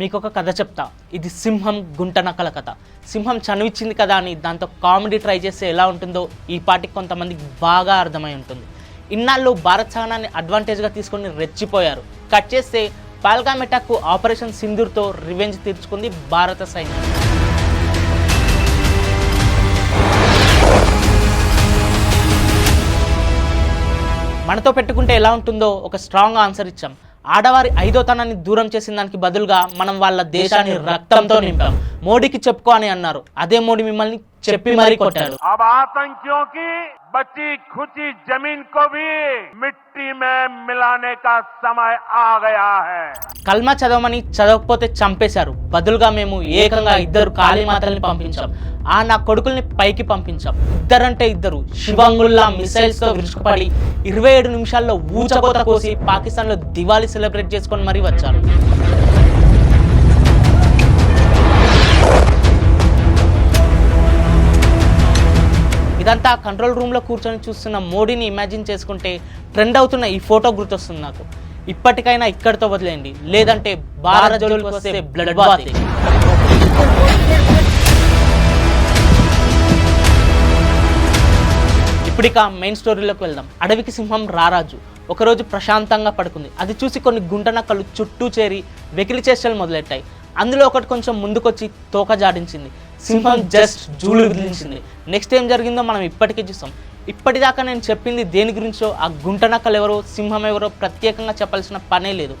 మీకు ఒక కథ చెప్తా. ఇది సింహం గుంట నక్కల కథ. సింహం చనువిచ్చింది కదా అని దాంతో కామెడీ ట్రై చేస్తే ఎలా ఉంటుందో ఈ పాటికి కొంతమందికి బాగా అర్థమై ఉంటుంది. ఇన్నాళ్ళు భారత్ సహనాన్ని అడ్వాంటేజ్గా తీసుకొని రెచ్చిపోయారు. కట్ చేస్తే పాల్గామెటాకు ఆపరేషన్ సింధూర్తో రివెంజ్ తీర్చుకుంది భారత సైన్యం. మనతో పెట్టుకుంటే ఎలా ఉంటుందో ఒక స్ట్రాంగ్ ఆన్సర్ ఇచ్చాం. ఆడవారి ఐదోతనాన్ని దూరం చేసిన దానికి బదులుగా మనం వాళ్ళ దేశాన్ని రక్తంతో నింపాం. మోడీకి చెప్పుకో అని అన్నారు. అదే మోడీ మిమ్మల్ని చెప్పి మరీ కొట్టాడు अब आतंकियों की बची खुची जमीन को भी मिट्टी में मिलाने का समय आ गया है కల్మా చదవమని చదవకపోతే చంపేశారు బదులుగా మేము ఏకంగా ఇద్దరు కాళీమాతల్ని పంపించాం ఆ నా కొడుకుల్ని పైకి పంపించాం ఇద్దరంటే ఇద్దరు శివంగుల్లా మిసైల్స్ తో విరుచుకుపడి ఇరవై ఏడు నిమిషాల్లో ఊచకోత కోసి పాకిస్తాన్ లో దివాళీ సెలబ్రేట్ చేసుకొని మరీ వచ్చారు ఇదంతా కంట్రోల్ రూమ్లో కూర్చొని చూస్తున్న మోడీని ఇమాజిన్ చేసుకుంటే ట్రెండ్ అవుతున్న ఈ ఫోటో గుర్తొస్తుంది నాకు. ఇప్పటికైనా ఇక్కడితో వదిలేయండి. లేదంటే భారత్ జోలికి వస్తే బ్లడ్ బాత్ ఇప్పుడిక మెయిన్ స్టోరీలోకి వెళ్దాం. అడవికి సింహం రారాజు. ఒకరోజు ప్రశాంతంగా పడుకుంది. అది చూసి కొన్ని గుంటనక్కలు చుట్టూ చేరి వెకిలి చేష్టలు మొదలెట్టాయి. అందులో ఒకటి కొంచెం ముందుకొచ్చి తోక జాడించింది. సింహం జస్ట్ జూలు విదిలించింది. నెక్స్ట్ ఏం జరిగిందో మనం ఇప్పటికే చూసాం ఇప్పటిదాకా నేను చెప్పింది దేని గురించో ఆ గుంటనక్కలు ఎవరో సింహం ఎవరో ప్రత్యేకంగా చెప్పాల్సిన పనే లేదు.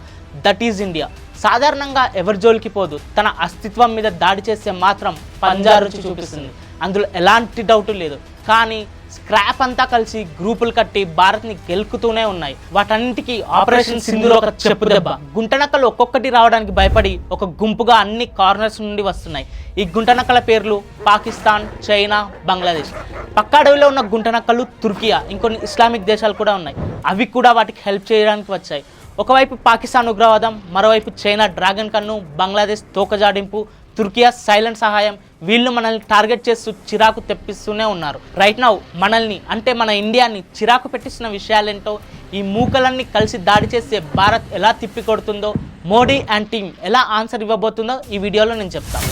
దట్ ఈజ్ ఇండియా సాధారణంగా ఎవరి జోలికి పోదు తన అస్తిత్వం మీద దాడి చేస్తే మాత్రం పంజా రుచి చూపిస్తుంది. అందులో ఎలాంటి డౌట్ లేదు. కానీ స్క్రాప్ అంతా కలిసి గ్రూపులు కట్టి భారత్ని గెలుకుతూనే ఉన్నాయి. వాటన్నిటికీ ఆపరేషన్ సింధులో ఒక చెప్పు దెబ్బ. గుంటనక్కలు ఒక్కొక్కటి రావడానికి భయపడి ఒక గుంపుగా అన్ని కార్నర్స్ నుండి వస్తున్నాయి. ఈ గుంటనక్కల పేర్లు పాకిస్తాన్ చైనా బంగ్లాదేశ్. పక్క అడవిలో ఉన్న గుంటనక్కలు తుర్కియా ఇంకొన్ని ఇస్లామిక్ దేశాలు కూడా ఉన్నాయి. అవి కూడా వాటికి హెల్ప్ చేయడానికి వచ్చాయి. ఒకవైపు పాకిస్తాన్ ఉగ్రవాదం మరోవైపు చైనా డ్రాగన్ కన్ను బంగ్లాదేశ్ తోకజాడింపు తుర్కియా సైలెంట్ సహాయం వీళ్ళు మనల్ని టార్గెట్ చేస్తూ చిరాకు తెప్పిస్తూనే ఉన్నారు. రైట్ నౌ మనల్ని అంటే మన ఇండియాని చిరాకు పెట్టిస్తున్న విషయాలేంటో ఈ మూకలన్నీ కలిసి దాడి చేస్తే భారత్ ఎలా తిప్పికొడుతుందో మోడీ అండ్ టీమ్ ఎలా ఆన్సర్ ఇవ్వబోతుందో ఈ వీడియోలో నేను చెప్తాను.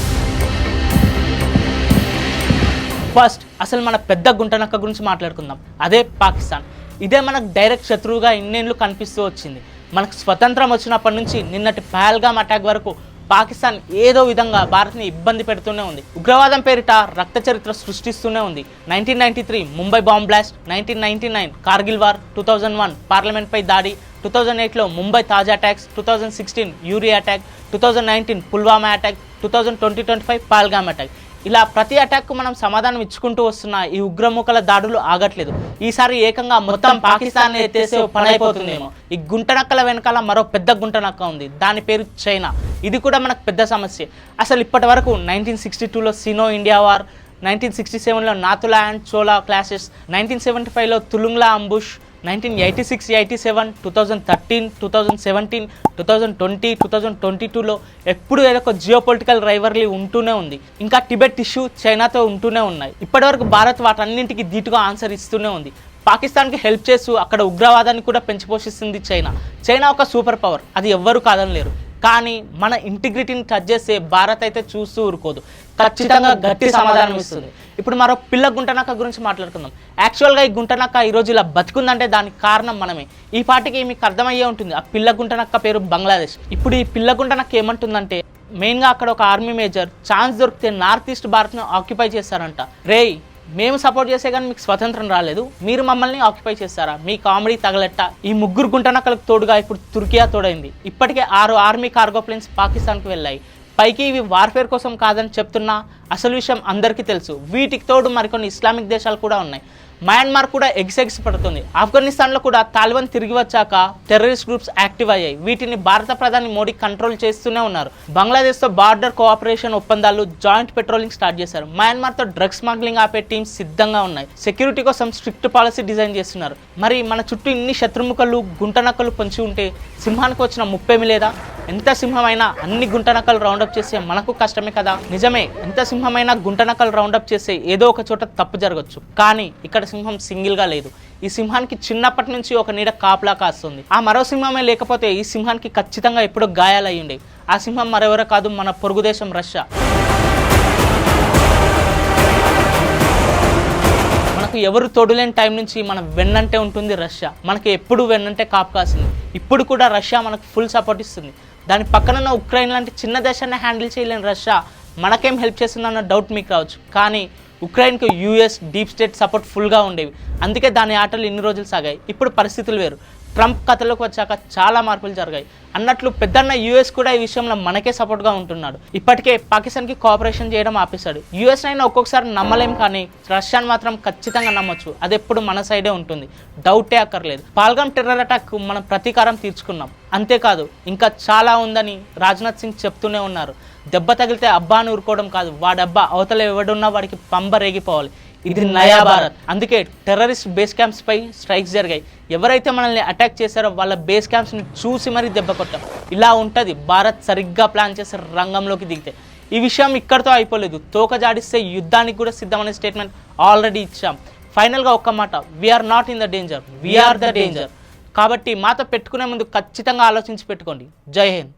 ఫస్ట్ అసలు మన పెద్ద గుంటనక్క గురించి మాట్లాడుకుందాం. అదే పాకిస్తాన్. ఇదే మనకు డైరెక్ట్ శత్రువుగా ఇన్నేళ్ళు కనిపిస్తూ వచ్చింది. మనకు స్వతంత్రం వచ్చినప్పటి నుంచి నిన్నటి పహల్గామ్ అటాక్ వరకు పాకిస్తాన్ ఏదో విధంగా భారత్ని ఇబ్బంది పెడుతూనే ఉంది. ఉగ్రవాదం పేరిట రక్త చరిత్ర సృష్టిస్తూనే ఉంది. Nineteen ninety three Mumbai bomb blast nineteen ninety nine Kargil war two thousand one పార్లమెంట్పై దాడి టూ థౌజండ్ ఎయిట్లో Mumbai Taj attacks two thousand sixteen Uri attack two thousand nineteen Pulwama attack two thousand twenty twenty five Pahalgam attack. ఇలా ప్రతి అటాక్కు మనం సమాధానం ఇచ్చుకుంటూ వస్తున్న ఈ ఉగ్రముఖల దాడులు ఆగట్లేదు. ఈసారి ఏకంగా మొత్తం పాకిస్తాన్ ఎత్తేసే పని అయిపోతుందేమో. ఈ గుంటనక్కల వెనకాల మరో పెద్ద గుంటనక్క ఉంది. దాని పేరు చైనా. ఇది కూడా మనకు పెద్ద సమస్య. అసలు ఇప్పటి వరకు నైన్టీన్ సిక్స్టీ టూలో Sino India war nineteen sixty సెవెన్లో Nathula and Chola clashes nineteen seventy ఫైవ్లో Tulungla ambush nineteen eighty six eighty seven two thousand thirteen two thousand seventeen two thousand twenty two thousand twenty టూలో ఎప్పుడు ఏదో ఒక geo political రైవర్లీ ఉంటూనే ఉంది. ఇంకా Tibet issue చైనాతో ఉంటూనే ఉన్నాయి. ఇప్పటివరకు భారత్ వాటన్నింటికి ధీటుగా ఆన్సర్ ఇస్తూనే ఉంది. పాకిస్తాన్కి హెల్ప్ చేస్తూ అక్కడ ఉగ్రవాదాన్ని కూడా పెంచిపోషిస్తుంది చైనా. చైనా ఒక సూపర్ పవర్ అది ఎవ్వరూ కాదనలేరు కానీ మన ఇంటిగ్రిటీని టచ్ చేస్తే భారత్ అయితే చూస్తూ ఊరుకోదు. ఖచ్చితంగా గట్టి సమాధానం ఇస్తుంది. ఇప్పుడు మరో పిల్ల గుంటనక్క గురించి మాట్లాడుకుందాం. యాక్చువల్గా ఈ గుంటనక్క ఈరోజు ఇలా బతుకుందంటే దానికి కారణం మనమే. ఈ పాటికి మీకు అర్థమయ్యే ఉంటుంది. ఆ పిల్ల గుంటనక్క పేరు బంగ్లాదేశ్. ఇప్పుడు ఈ పిల్ల గుంటనక్క ఏమంటుందంటే మెయిన్గా అక్కడ ఒక ఆర్మీ మేజర్ ఛాన్స్ దొరికితే నార్త్ ఈస్ట్ భారత్ను ఆక్యుపై చేస్తారంట. రేయ్ మేము సపోర్ట్ చేసే కానీ మీకు స్వతంత్రం రాలేదు. మీరు మమ్మల్ని ఆక్యుపై చేస్తారా? మీ కామెడీ తగలెట్ట. ఈ ముగ్గురు గుంటనక్కలకు తోడుగా ఇప్పుడు తుర్కియా తోడైంది. ఇప్పటికే ఆరు ఆర్మీ కార్గో ప్లేన్స్ పాకిస్తాన్కి వెళ్ళాయి. పైకి ఇవి వార్ఫేర్ కోసం కాదని చెప్తున్నా అసలు విషయం అందరికీ తెలుసు. వీటికి తోడు మరికొన్ని ఇస్లామిక్ దేశాలు కూడా ఉన్నాయి. మయన్మార్ కూడా ఎగ్సెగ్స్ పడుతుంది. ఆఫ్ఘనిస్తాన్లో కూడా తాలిబాన్ తిరిగి వచ్చాక టెర్రరిస్ట్ గ్రూప్స్ యాక్టివ్ అయ్యాయి. వీటిని భారత ప్రధాని మోడీ కంట్రోల్ చేస్తూనే ఉన్నారు. బంగ్లాదేశ్తో బార్డర్ కోఆపరేషన్ ఒప్పందాలు జాయింట్ పెట్రోలింగ్ స్టార్ట్ చేశారు. మయన్మార్తో డ్రగ్స్ స్మగ్లింగ్ ఆపే టీమ్స్ సిద్ధంగా ఉన్నాయి. సెక్యూరిటీ కోసం స్ట్రిక్ట్ పాలసీ డిజైన్ చేస్తున్నారు. మరి మన చుట్టూ ఇన్ని శత్రుముఖలు గుంటనక్కలు పొంచి ఉంటే సింహానికి వచ్చిన ముప్పేమి లేదా? ఎంత సింహమైనా అన్ని గుంటనకలు రౌండప్ చేస్తే మనకు కష్టమే కదా? నిజమే ఎంత సింహమైనా గుంటనకలు రౌండప్ చేస్తే ఏదో ఒక చోట తప్పు జరగచ్చు. కానీ ఇక్కడ సింహం సింగిల్గా లేదు. ఈ సింహానికి చిన్నప్పటి నుంచి ఒక నీడ కాపలా కాస్తుంది. ఆ మరో సింహమే లేకపోతే ఈ సింహానికి ఖచ్చితంగా ఎప్పుడో గాయాలయ్యుండే. ఆ సింహం మరెవరో కాదు మన పొరుగు దేశం రష్యా. మనకు ఎవరు తోడులేని టైం నుంచి మన వెన్నంటే ఉంటుంది రష్యా. మనకి ఎప్పుడు వెన్నంటే కాపు కాసింది. ఇప్పుడు కూడా రష్యా మనకు ఫుల్ సపోర్ట్ ఇస్తుంది. దాని పక్కన ఉన్న ఉక్రెయిన్ లాంటి చిన్న దేశాన్ని హ్యాండిల్ చేయలేని రష్యా మనకేం హెల్ప్ చేస్తుందన్న డౌట్ మీకు రావచ్చు. కానీ ఉక్రెయిన్కు యూఎస్ డీప్ స్టేట్ సపోర్ట్ ఫుల్గా ఉండేవి. అందుకే దాని ఆటలు ఇన్ని రోజులు సాగాయి. ఇప్పుడు పరిస్థితులు వేరు. ట్రంప్ కథలోకి వచ్చాక చాలా మార్పులు జరిగాయి. అన్నట్లు పెద్దన్న యూఎస్ కూడా ఈ విషయంలో మనకే సపోర్ట్గా ఉంటున్నాడు. ఇప్పటికే పాకిస్తాన్కి కోఆపరేషన్ చేయడం ఆపేశాడు. యూఎస్ అయినా ఒక్కొక్కసారి నమ్మలేం కానీ రష్యాను మాత్రం ఖచ్చితంగా నమ్మొచ్చు. అది ఎప్పుడు మన సైడే ఉంటుంది. డౌటే అక్కర్లేదు. పాల్గామ్ టెర్రర్ అటాక్ మనం ప్రతీకారం తీర్చుకున్నాం. అంతేకాదు ఇంకా చాలా ఉందని రాజ్నాథ్ సింగ్ చెప్తూనే ఉన్నారు. దెబ్బ తగిలితే అబ్బా అని ఊరుకోవడం కాదు. వాడబ్బా అవతల ఎవడున్నా వాడికి పంబ రేగిపోవాలి. ఇది నయా భారత్. అందుకే టెర్రరిస్ట్ బేస్ క్యాంప్స్ పై స్ట్రైక్స్ జరిగాయి. ఎవరైతే మనల్ని అటాక్ చేశారో వాళ్ళ బేస్ క్యాంప్స్ని చూసి మరీ దెబ్బ కొట్టాం. ఇలా ఉంటుంది. భారత్ సరిగ్గా ప్లాన్ చేసే రంగంలోకి దిగితే. ఈ విషయం ఇక్కడితో అయిపోలేదు. తోక జాడిస్తే యుద్ధానికి కూడా సిద్ధమనే స్టేట్మెంట్ ఆల్రెడీ ఇచ్చాం. ఫైనల్గా ఒక్క మాట. We're not in the danger we're the danger కాబట్టి మాతో పెట్టుకునే ముందు ఖచ్చితంగా ఆలోచించి పెట్టుకోండి. జై హింద్.